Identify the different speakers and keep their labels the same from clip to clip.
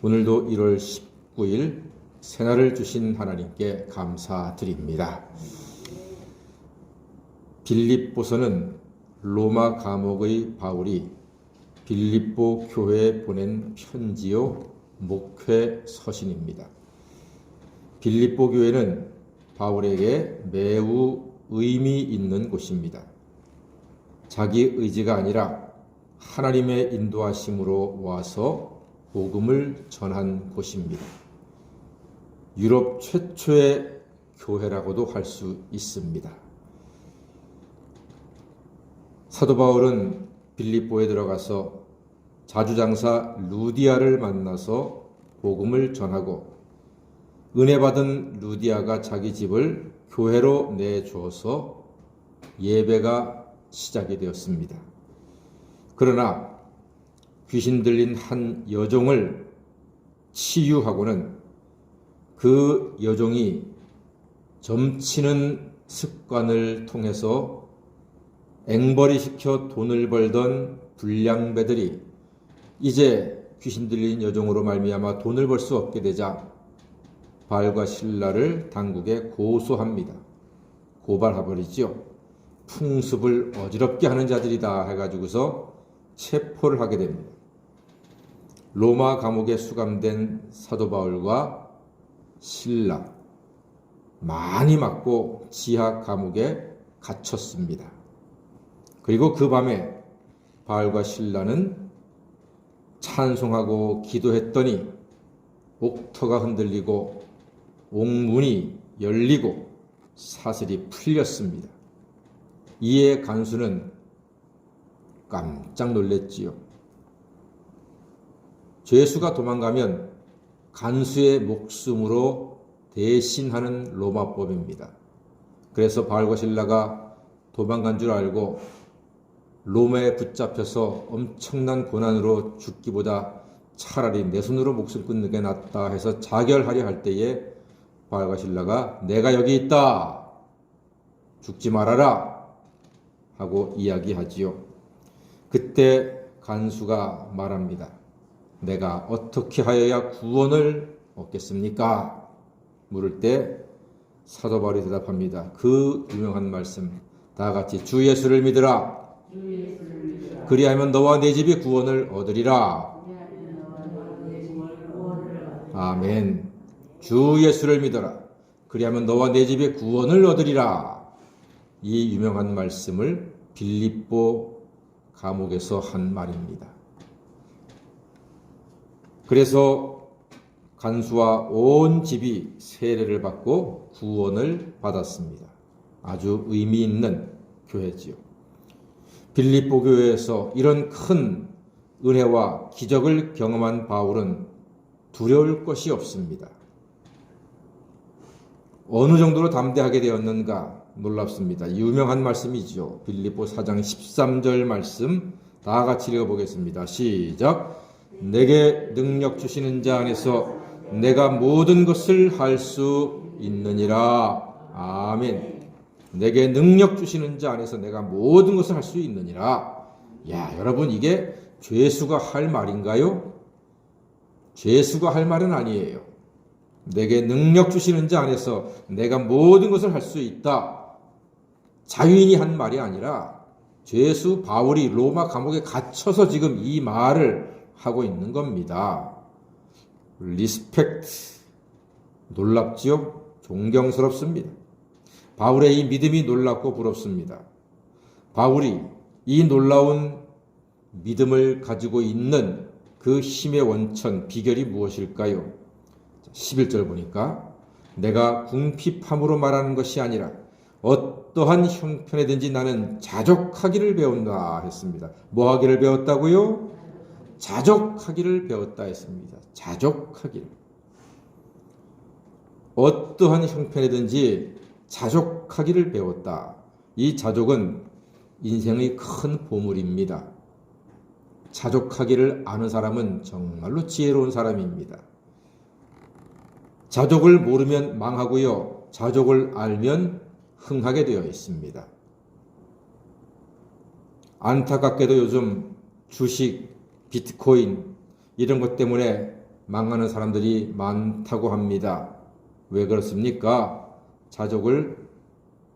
Speaker 1: 오늘도 1월 19일 새날을 주신 하나님께 감사드립니다. 빌립보서는 로마 감옥의 바울이 빌립보 교회에 보낸 편지요 목회 서신입니다. 빌립보 교회는 바울에게 매우 의미 있는 곳입니다. 자기 의지가 아니라 하나님의 인도하심으로 와서 복음을 전한 곳입니다. 유럽 최초의 교회라고도 할 수 있습니다. 사도 바울은 빌립보에 들어가서 자주장사 루디아를 만나서 복음을 전하고 은혜 받은 루디아가 자기 집을 교회로 내주어서 예배가 시작이 되었습니다. 그러나 귀신 들린 한 여종을 치유하고는 그 여종이 점치는 습관을 통해서 앵벌이 시켜 돈을 벌던 불량배들이 이제 귀신 들린 여종으로 말미암아 돈을 벌 수 없게 되자 발과 신라를 당국에 고소합니다. 고발해버리지요. 풍습을 어지럽게 하는 자들이다 해가지고서 체포를 하게 됩니다. 로마 감옥에 수감된 사도 바울과 신라 많이 맞고 지하 감옥에 갇혔습니다. 그리고 그 밤에 바울과 신라는 찬송하고 기도했더니 옥터가 흔들리고 옥문이 열리고 사슬이 풀렸습니다. 이에 간수는 깜짝 놀랬지요. 죄수가 도망가면 간수의 목숨으로 대신하는 로마법입니다. 그래서 바울과 신라가 도망간 줄 알고 로마에 붙잡혀서 엄청난 고난으로 죽기보다 차라리 내 손으로 목숨 끊는 게 낫다 해서 자결하려 할 때에 바울과 신라가 내가 여기 있다. 죽지 말아라. 하고 이야기하지요. 그때 간수가 말합니다. 내가 어떻게 하여야 구원을 얻겠습니까? 물을 때 사도 바울이 대답합니다. 그 유명한 말씀 다 같이 주 예수를 믿으라. 그리하면 너와 내 집이 구원을 얻으리라. 아멘. 주 예수를 믿어라. 그리하면 너와 내 집이 구원을 얻으리라. 이 유명한 말씀을 빌립보 감옥에서 한 말입니다. 그래서 간수와 온 집이 세례를 받고 구원을 받았습니다. 아주 의미 있는 교회지요. 빌립보 교회에서 이런 큰 은혜와 기적을 경험한 바울은 두려울 것이 없습니다. 어느 정도로 담대하게 되었는가 놀랍습니다. 유명한 말씀이죠. 빌립보 4장 13절 말씀 다 같이 읽어보겠습니다. 시작. 내게 능력 주시는 자 안에서 내가 모든 것을 할 수 있느니라. 아멘. 내게 능력 주시는 자 안에서 내가 모든 것을 할 수 있느니라. 야, 여러분 이게 죄수가 할 말인가요? 죄수가 할 말은 아니에요. 내게 능력 주시는 자 안에서 내가 모든 것을 할 수 있다. 자유인이 한 말이 아니라 죄수 바울이 로마 감옥에 갇혀서 지금 이 말을 하고 있는 겁니다. 리스펙트 놀랍지요? 존경스럽습니다. 바울의 이 믿음이 놀랍고 부럽습니다. 바울이 이 놀라운 믿음을 가지고 있는 그 힘의 원천, 비결이 무엇일까요? 11절 보니까 내가 궁핍함으로 말하는 것이 아니라 어떠한 형편에든지 나는 자족하기를 배운다 했습니다. 뭐 하기를 배웠다고요? 자족하기를 배웠다 했습니다. 자족하기를. 어떠한 형편에든지 자족하기를 배웠다. 이 자족은 인생의 큰 보물입니다. 자족하기를 아는 사람은 정말로 지혜로운 사람입니다. 자족을 모르면 망하고요. 자족을 알면 흥하게 되어 있습니다. 안타깝게도 요즘 주식, 비트코인 이런 것 때문에 망하는 사람들이 많다고 합니다. 왜 그렇습니까? 자족을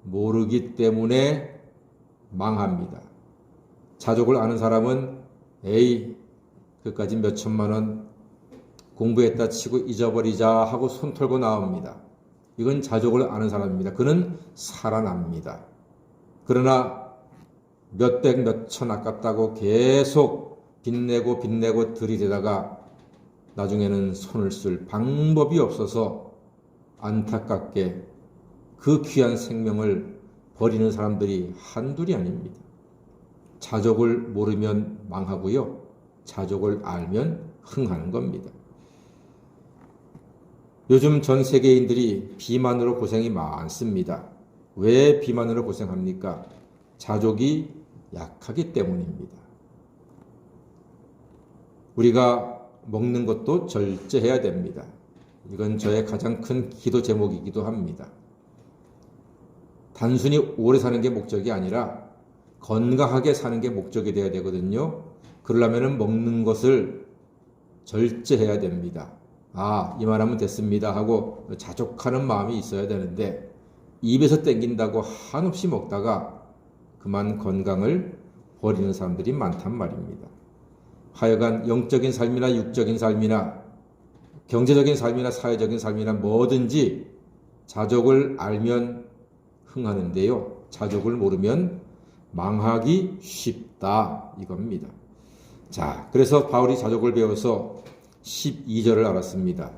Speaker 1: 모르기 때문에 망합니다. 자족을 아는 사람은 에이 그까지 몇 천만 원 공부했다 치고 잊어버리자 하고 손 털고 나옵니다. 이건 자족을 아는 사람입니다. 그는 살아납니다. 그러나 몇백 몇천 아깝다고 계속 빚내고 빚내고 들이대다가 나중에는 손을 쓸 방법이 없어서 안타깝게 그 귀한 생명을 버리는 사람들이 한둘이 아닙니다. 자족을 모르면 망하고요. 자족을 알면 흥하는 겁니다. 요즘 전 세계인들이 비만으로 고생이 많습니다. 왜 비만으로 고생합니까? 자족이 약하기 때문입니다. 우리가 먹는 것도 절제해야 됩니다. 이건 저의 가장 큰 기도 제목이기도 합니다. 단순히 오래 사는 게 목적이 아니라 건강하게 사는 게 목적이 되어야 되거든요. 그러려면 먹는 것을 절제해야 됩니다. 아, 이만하면 됐습니다 하고 자족하는 마음이 있어야 되는데 입에서 땡긴다고 한없이 먹다가 그만 건강을 버리는 사람들이 많단 말입니다. 하여간 영적인 삶이나 육적인 삶이나 경제적인 삶이나 사회적인 삶이나 뭐든지 자족을 알면 흥하는데요. 자족을 모르면 망하기 쉽다 이겁니다. 자, 그래서 바울이 자족을 배워서 12절을 알았습니다.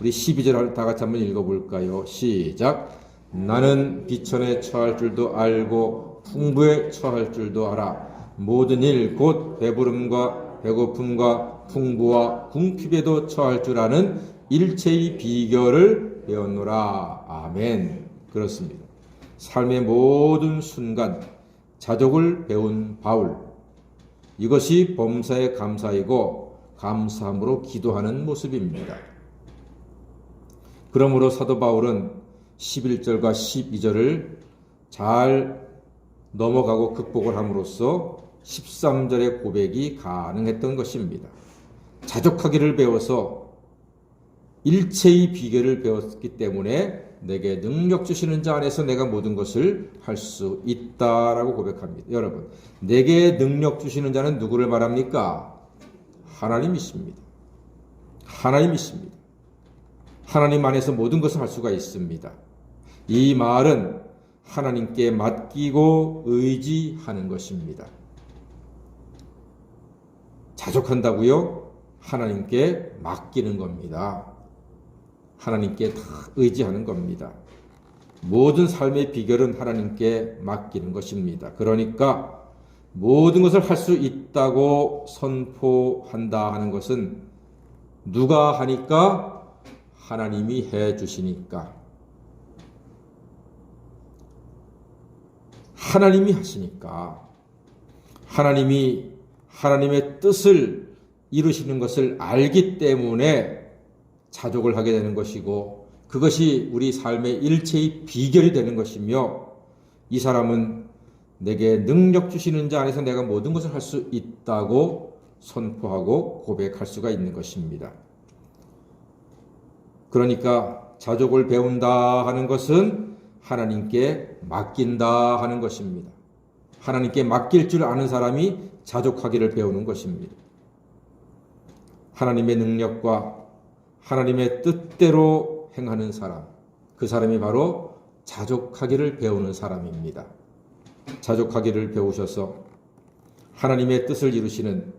Speaker 1: 우리 12절 다 같이 한번 읽어볼까요? 시작. 나는 비천에 처할 줄도 알고 풍부에 처할 줄도 알아. 모든 일 곧 배부름과 배고픔과 풍부와 궁핍에도 처할 줄 아는 일체의 비결을 배웠노라. 아멘. 그렇습니다. 삶의 모든 순간 자족을 배운 바울. 이것이 범사의 감사이고 감사함으로 기도하는 모습입니다. 그러므로 사도 바울은 11절과 12절을 잘 넘어가고 극복을 함으로써 13절의 고백이 가능했던 것입니다. 자족하기를 배워서 일체의 비결을 배웠기 때문에 내게 능력 주시는 자 안에서 내가 모든 것을 할 수 있다라고 고백합니다. 여러분, 내게 능력 주시는 자는 누구를 말합니까? 하나님이십니다. 하나님이십니다. 하나님 안에서 모든 것을 할 수가 있습니다. 이 말은 하나님께 맡기고 의지하는 것입니다. 자족한다고요? 하나님께 맡기는 겁니다. 하나님께 다 의지하는 겁니다. 모든 삶의 비결은 하나님께 맡기는 것입니다. 그러니까 모든 것을 할 수 있다고 선포한다 하는 것은 누가 하니까 하나님이 해 주시니까 하나님이 하시니까 하나님이 하나님의 뜻을 이루시는 것을 알기 때문에 자족을 하게 되는 것이고 그것이 우리 삶의 일체의 비결이 되는 것이며 이 사람은 내게 능력 주시는 자 안에서 내가 모든 것을 할 수 있다고 선포하고 고백할 수가 있는 것입니다. 그러니까 자족을 배운다 하는 것은 하나님께 맡긴다 하는 것입니다. 하나님께 맡길 줄 아는 사람이 자족하기를 배우는 것입니다. 하나님의 능력과 하나님의 뜻대로 행하는 사람, 그 사람이 바로 자족하기를 배우는 사람입니다. 자족하기를 배우셔서 하나님의 뜻을 이루시는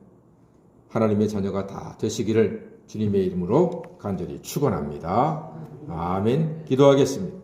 Speaker 1: 하나님의 자녀가 다 되시기를 주님의 이름으로 간절히 축원합니다. 아멘. 기도하겠습니다.